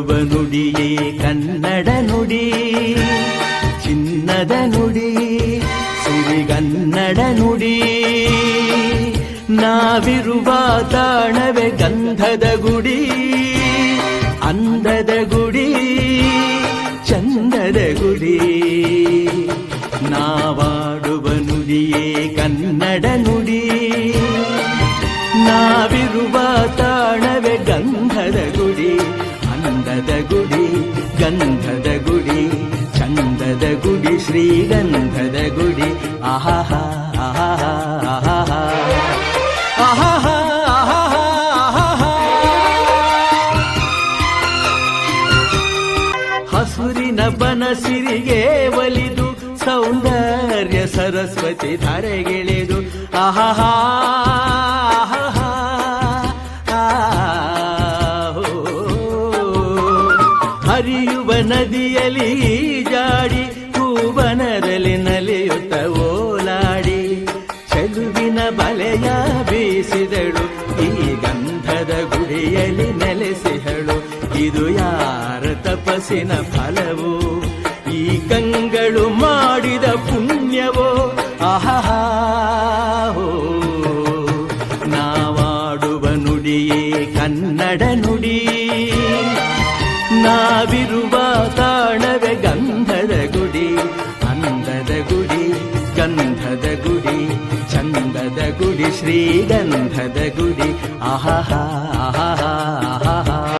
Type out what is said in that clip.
ನುಡಿಯೇ ಕನ್ನಡ ನುಡಿ, ಚಿನ್ನದ ನುಡಿ ಸಿರಿಗನ್ನಡ ನುಡಿ. ನಾವಿರುವ ತಾಣವೇ ಗಂಧದ ಗುಡಿ, ಅಂದದ ಗುಡಿ, ಚಂದದ ಗುಡಿ. ನಾವಾಡುವ ನುಡಿಯೇ ಕನ್ನಡ ನುಡಿ, ನಾವಿರುವ ತಾಣವೆ ಗಂಧದ ಗುಡಿ ಅಂದದ ಗುಡಿ, ಗಂಧದ ಗುಡಿ, ಚಂದದ ಗುಡಿ, ಶ್ರೀಗಂಧದ ಗುಡಿ. ಆಹಾ ಆಹಾಹ ಆಹಾಹ. ಹಸುರಿನ ಬನಸಿರಿಗೆ ಒಲಿದು, ಸೌಂದರ್ಯ ಸರಸ್ವತಿ ಧಾರೆಗೆಳೆದು. ಆಹಾ ಹರಿಯುವ ನದಿಯಲ್ಲಿ ಜಾಡಿ ಕೂವನದಲ್ಲಿ ನಲಿಯುತ್ತ ಓಲಾಡಿ, ಚೆಲುವಿನ ಬಲೆಯ ಬೀಸಿದಳು, ಈ ಗಂಧದ ಗುಡಿಯಲ್ಲಿ ನೆಲೆಸಿಹಳು ಇದು ಯಾರ ತಪಸ್ಸಿನ ಫಲವೋ? ಈ ಕಂಗಳು ಮಾಡಿದ ಪುಣ್ಯವೋ? ಆಹಾ ನಾವಾಡುವ ನುಡಿಯೇ ಕನ್ನಡ ನುಡಿ. ನಾವಿರುವ ತಾಣವೇ ಗಂಧದ ಗುಡಿ ಅಂದದ ಗುಡಿ ಗಂಧದ ಗುಡಿ ಚಂದದ ಗುಡಿ ಶ್ರೀಗಂಧದ ಗುಡಿ ಆಹಾಹಾ